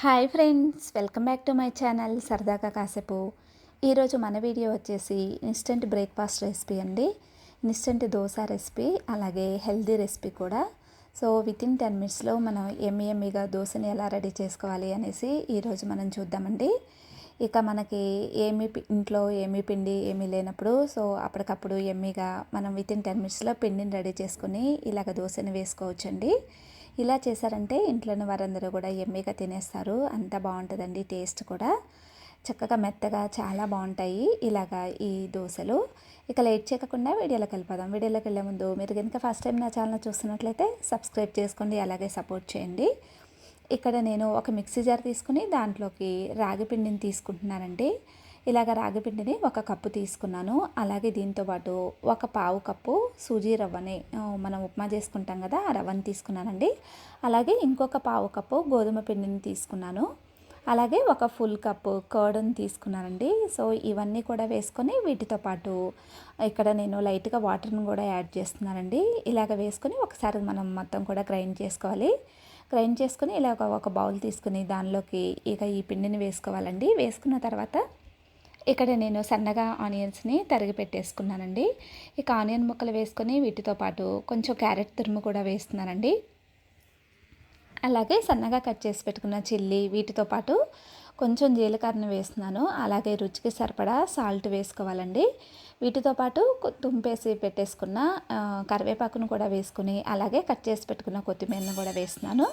Hi friends welcome back to my channel సరదాగా కాసేపు. ఈరోజు మన వీడియో వచ్చేసి ఇన్స్టెంట్ బ్రేక్ఫాస్ట్ రెసిపీ అండి. ఇన్స్టెంట్ దోశ రెసిపీ అలాగే హెల్దీ రెసిపీ కూడా. సో విత్ ఇన్ టెన్ మినిట్స్లో మనం ఎమ్మి ఎమ్మిగా దోశని ఎలా రెడీ చేసుకోవాలి అనేసి ఈరోజు మనం చూద్దామండి. ఇక మనకి ఏమి ఇంట్లో ఏమి పిండి ఏమీ లేనప్పుడు సో అప్పటికప్పుడు ఎమ్మిగా మనం విత్ ఇన్ టెన్ మినిట్స్లో పిండిని రెడీ చేసుకుని ఇలాగ దోశని వేసుకోవచ్చండి. ఇలా చేశారంటే ఇంట్లోని వారందరూ కూడా ఎమ్మెగా తినేస్తారు. అంత బాగుంటుందండి టేస్ట్ కూడా. చక్కగా మెత్తగా చాలా బాగుంటాయి ఇలాగా ఈ దోశలు. ఇక లేట్ చేయకుండా వీడియోలోకి వెళ్ళిపోదాం. వీడియోలోకి వెళ్ళే ముందు మీరు కనుక ఫస్ట్ టైం నా ఛానల్ చూస్తున్నట్లయితే సబ్స్క్రైబ్ చేసుకోండి అలాగే సపోర్ట్ చేయండి. ఇక్కడ నేను ఒక మిక్సీ జార్ తీసుకుని దాంట్లోకి రాగి పిండిని తీసుకుంటున్నానండి. ఇలాగ రాగి పిండిని ఒక కప్పు తీసుకున్నాను. అలాగే దీంతో పాటు ఒక పావు కప్పు సూజీ రవ్వని మనం ఉప్మా చేసుకుంటాం కదా ఆ రవ్వని తీసుకున్నానండి. అలాగే ఇంకొక పావు కప్పు గోధుమ పిండిని తీసుకున్నాను. అలాగే ఒక ఫుల్ కప్పు కర్డ్ని తీసుకున్నానండి. సో ఇవన్నీ కూడా వేసుకొని వీటితో పాటు ఇక్కడ నేను లైట్గా వాటర్ని కూడా యాడ్ చేస్తున్నానండి. ఇలాగ వేసుకొని ఒకసారి మనం మొత్తం కూడా గ్రైండ్ చేసుకోవాలి. గ్రైండ్ చేసుకొని ఇలాగ ఒక బౌల్ తీసుకుని దానిలోకి ఇక ఈ పిండిని వేసుకోవాలండి. వేసుకున్న తర్వాత ఇక్కడ నేను సన్నగా ఆనియన్స్ని తరిగి పెట్టేసుకున్నానండి. ఇక ఆనియన్ ముక్కలు వేసుకొని వీటితో పాటు కొంచెం క్యారెట్ తురుము కూడా వేస్తున్నానండి. అలాగే సన్నగా కట్ చేసి పెట్టుకున్న చిల్లీ వీటితో పాటు కొంచెం జీలకర్రను వేస్తున్నాను. అలాగే రుచికి సరిపడా సాల్ట్ వేసుకోవాలండి. వీటితో పాటు తుంపేసి పెట్టేసుకున్న కరివేపాకును కూడా వేసుకుని అలాగే కట్ చేసి పెట్టుకున్న కొత్తిమీరను కూడా వేస్తున్నాను.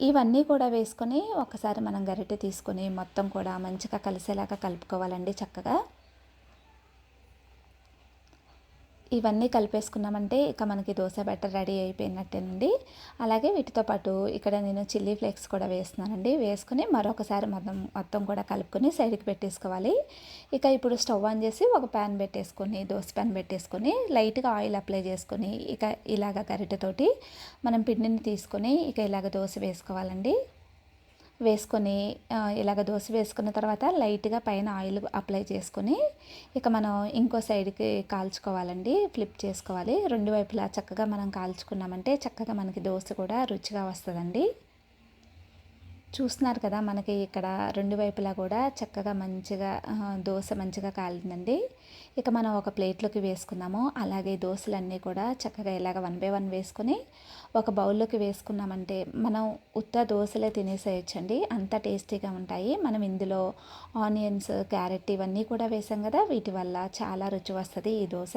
ఇవన్నీ కూడా వేసుకొని ఒకసారి మనం గరిటె తీసుకొని మొత్తం కూడా మంచిగా కలిసేలాగా కలుపుకోవాలండి చక్కగా. ఇవన్నీ కలిపేసుకున్నామంటే ఇక మనకి దోశ బ్యాటర్ రెడీ అయిపోయినట్టేనండి. అలాగే వీటితో పాటు ఇక్కడ నేను చిల్లీ ఫ్లేక్స్ కూడా వేస్తున్నానండి. వేసుకుని మరొకసారి మొత్తం మొత్తం కూడా కలుపుకొని సైడ్కి పెట్టేసుకోవాలి. ఇక ఇప్పుడు స్టవ్ ఆన్ చేసి ఒక ప్యాన్ పెట్టేసుకొని దోశ ప్యాన్ పెట్టేసుకొని లైట్గా ఆయిల్ అప్లై చేసుకొని ఇక ఇలాగ గరిటెతోటి మనం పిండిని తీసుకొని ఇక ఇలాగ దోశ వేసుకోవాలండి. వేసుకొని ఇలాగ దోశ వేసుకున్న తర్వాత లైట్గా పైన ఆయిల్ అప్లై చేసుకొని ఇక మనం ఇంకో సైడ్కి కాల్చుకోవాలండి ఫ్లిప్ చేసుకోవాలి. రెండు వైపులా చక్కగా మనం కాల్చుకున్నామంటే చక్కగా మనకి దోశ కూడా రుచిగా వస్తుందండి. చూస్తున్నారు కదా మనకి ఇక్కడ రెండు వైపులా కూడా చక్కగా మంచిగా దోశ మంచిగా కాలిందండి. ఇక మనం ఒక ప్లేట్లోకి వేసుకున్నాము అలాగే దోశలన్నీ కూడా చక్కగా ఇలాగ వన్ బై వన్ వేసుకొని ఒక బౌల్లోకి వేసుకున్నామంటే మనం ఉత్త దోశలే తినేసేయచ్చండి. అంత టేస్టీగా ఉంటాయి. మనం ఇందులో ఆనియన్స్ క్యారెట్ ఇవన్నీ కూడా వేసాం కదా వీటి వల్ల చాలా రుచి వస్తుంది ఈ దోశ.